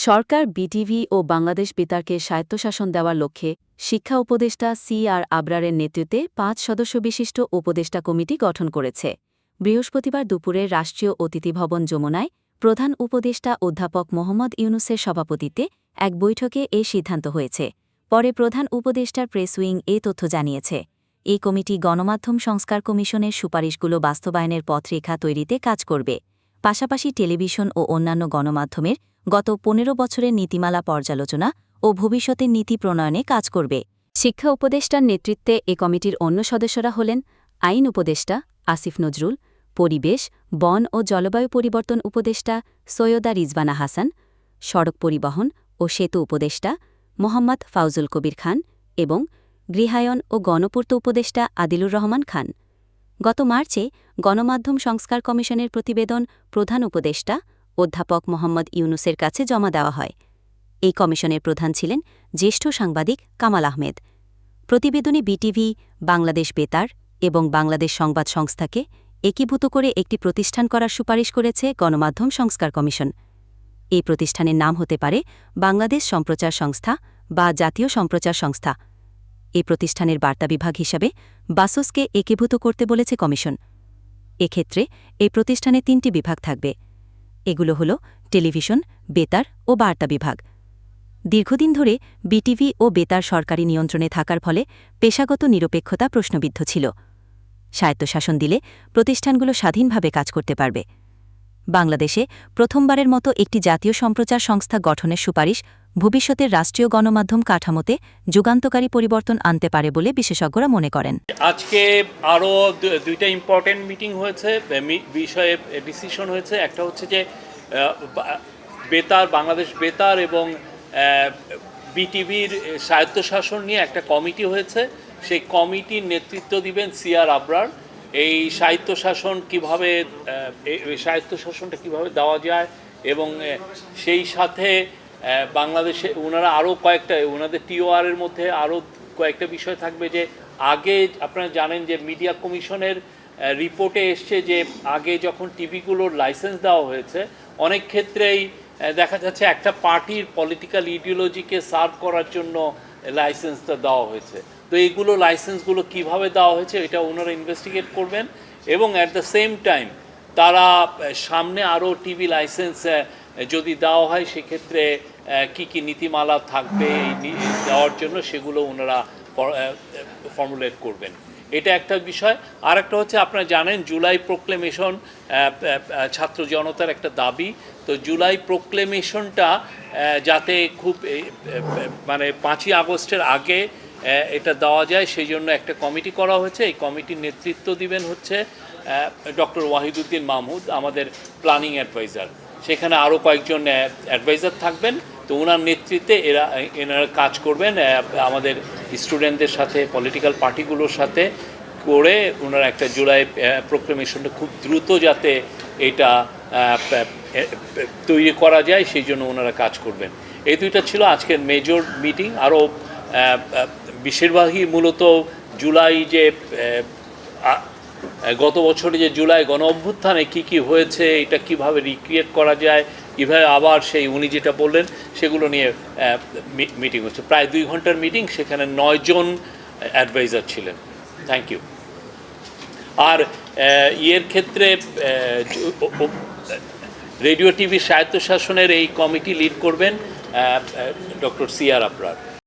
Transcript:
সরকার, BTV ও বাংলাদেশ বেতারকে স্বায়ত্তশাসন দেওয়ার লক্ষ্যে শিক্ষা উপদেষ্টা সি আর আবরারের নেতৃত্বে পাঁচ সদস্য বিশিষ্ট উপদেষ্টা কমিটি গঠন করেছে। বৃহস্পতিবার দুপুরে রাষ্ট্রীয় অতিথি ভবন যমুনায় প্রধান উপদেষ্টা অধ্যাপক মোহাম্মদ ইউনুসের সভাপতিত্বে এক বৈঠকে এ সিদ্ধান্ত হয়েছে। পরে প্রধান উপদেষ্টার প্রেস উইং এ তথ্য জানিয়েছে। এই কমিটি গণমাধ্যম সংস্কার কমিশনের সুপারিশগুলো বাস্তবায়নের পথরেখা তৈরিতে কাজ করবে। পাশাপাশি টেলিভিশন ও অন্যান্য গণমাধ্যমের গত পনেরো বছরের নীতিমালা পর্যালোচনা ও ভবিষ্যতের নীতি প্রণয়নে কাজ করবে। শিক্ষা উপদেষ্টার নেতৃত্বে এ কমিটির অন্য সদস্যরা হলেন আইন উপদেষ্টা আসিফ নজরুল, পরিবেশ, বন ও জলবায়ু পরিবর্তন উপদেষ্টা সৈয়দা রিজবানা হাসান, সড়ক পরিবহন ও সেতু উপদেষ্টা মোহাম্মদ ফাউজুল কবির খান এবং গৃহায়ন ও গণপূর্ত উপদেষ্টা আদিলুর রহমান খান। গত মার্চে গণমাধ্যম সংস্কার কমিশনের প্রতিবেদন প্রধান উপদেষ্টা অধ্যাপক মোহাম্মদ ইউনুসের কাছে জমা দেওয়া হয়। এই কমিশনের প্রধান ছিলেন জ্যেষ্ঠ সাংবাদিক কামাল আহমেদ। প্রতিবেদনে বিটিভি, বাংলাদেশ বেতার এবং বাংলাদেশ সংবাদ সংস্থাকে একীভূত করে একটি প্রতিষ্ঠান করার সুপারিশ করেছে গণমাধ্যম সংস্কার কমিশন। এই প্রতিষ্ঠানের নাম হতে পারে বাংলাদেশ সম্প্রচার সংস্থা বা জাতীয় সম্প্রচার সংস্থা। এই প্রতিষ্ঠানের বার্তা বিভাগ হিসাবে বাসসকে একীভূত করতে বলেছে কমিশন। এক্ষেত্রে এই প্রতিষ্ঠানে তিনটি বিভাগ থাকবে। এগুলো হল টেলিভিশন, বেতার ও বার্তা বিভাগ। দীর্ঘদিন ধরে বিটিভি ও বেতার সরকারি নিয়ন্ত্রণে থাকার ফলে পেশাগত নিরপেক্ষতা প্রশ্নবিদ্ধ ছিল। স্বায়ত্তশাসন দিলে প্রতিষ্ঠানগুলো স্বাধীনভাবে কাজ করতে পারবে। বাংলাদেশে প্রথমবারের মতো একটি জাতীয় সম্প্রচার সংস্থা গঠনের সুপারিশ ভবিষ্যতের রাষ্ট্রীয় গণমাধ্যম কাঠামোতে যুগান্তকারী পরিবর্তন আনতে পারে বলে বিশেষজ্ঞরা মনে করেন। আজকে আরও দুইটা ইম্পর্টেন্ট মিটিং হয়েছে বিষয়ে ডিসিশন হয়েছে। একটা হচ্ছে যে বেতার, বাংলাদেশ বেতার এবং বিটিভির স্বায়ত্তশাসন নিয়ে একটা কমিটি হয়েছে। সেই কমিটির নেতৃত্ব দিবেন সিআর আবরার। এই স্বায়ত্তশাসন কীভাবে এই স্বায়ত্তশাসনটা কীভাবে দেওয়া যায় এবং সেই সাথে বাংলাদেশে ওনারা আরও কয়েকটা ওনাদের টিওআর এর মধ্যে আরও কয়েকটা বিষয় থাকবে যে আগে আপনারা জানেন যে মিডিয়া কমিশনের রিপোর্টে এসছে যে আগে যখন টিভিগুলোর লাইসেন্স দেওয়া হয়েছে, অনেক ক্ষেত্রেই দেখা যাচ্ছে একটা পার্টির পলিটিক্যাল ইডিওলজিকে সার্ভ করার জন্য লাইসেন্সটা দেওয়া হয়েছে। তো এইগুলো লাইসেন্সগুলো কীভাবে দেওয়া হয়েছে এটা ওনারা ইনভেস্টিগেট করবেন এবং অ্যাট দ্য সেম টাইম তারা সামনে আরও টিভি লাইসেন্স যদি দেওয়া হয় সেক্ষেত্রে কি কি নীতিমালা থাকবে এই দেওয়ার জন্য সেগুলো ওনারা ফর্মুলেট করবেন। এটা একটা বিষয়। আর একটা হচ্ছে আপনারা জানেন জুলাই প্রোক্লেমেশন ছাত্র জনতার একটা দাবি। তো জুলাই প্রোক্লেমেশনটা যাতে খুব মানে পাঁচই আগস্টের আগে এটা দেওয়া যায়, সেই জন্য একটা কমিটি করা হয়েছে। এই কমিটির নেতৃত্ব দিবেন হচ্ছে ডক্টর ওয়াহিদুদ্দিন মাহমুদ, আমাদের প্ল্যানিং অ্যাডভাইজার। সেখানে আরও কয়েকজন অ্যাডভাইজার থাকবেন। তো ওনার নেতৃত্বে এরা, এনারা কাজ করবেন আমাদের স্টুডেন্টদের সাথে, পলিটিক্যাল পার্টিগুলোর সাথে করে ওনারা একটা জুলাই প্রোক্লেমেশনটা খুব দ্রুত যাতে এটা তৈরি করা যায়, সেই জন্য ওনারা কাজ করবেন। এই দুইটা ছিল আজকের মেজর মিটিং আরও বেশিরভাগই মূলত জুলাই যে গত বছরে যে জুলাই গণ অভ্যুত্থানে কী কী হয়েছে, এটা কীভাবে রিক্রিয়েট করা যায়, কীভাবে আবার সেই উনি যেটা বললেন, সেগুলো নিয়ে মিটিং হচ্ছে। প্রায় দুই ঘণ্টার মিটিং সেখানে নয়জন অ্যাডভাইজার ছিলেন। থ্যাংক ইউ আর ইয়ের ক্ষেত্রে রেডিও টিভি স্বায়ত্তশাসনের এই কমিটি লিড করবেন ডক্টর সি আর আবরার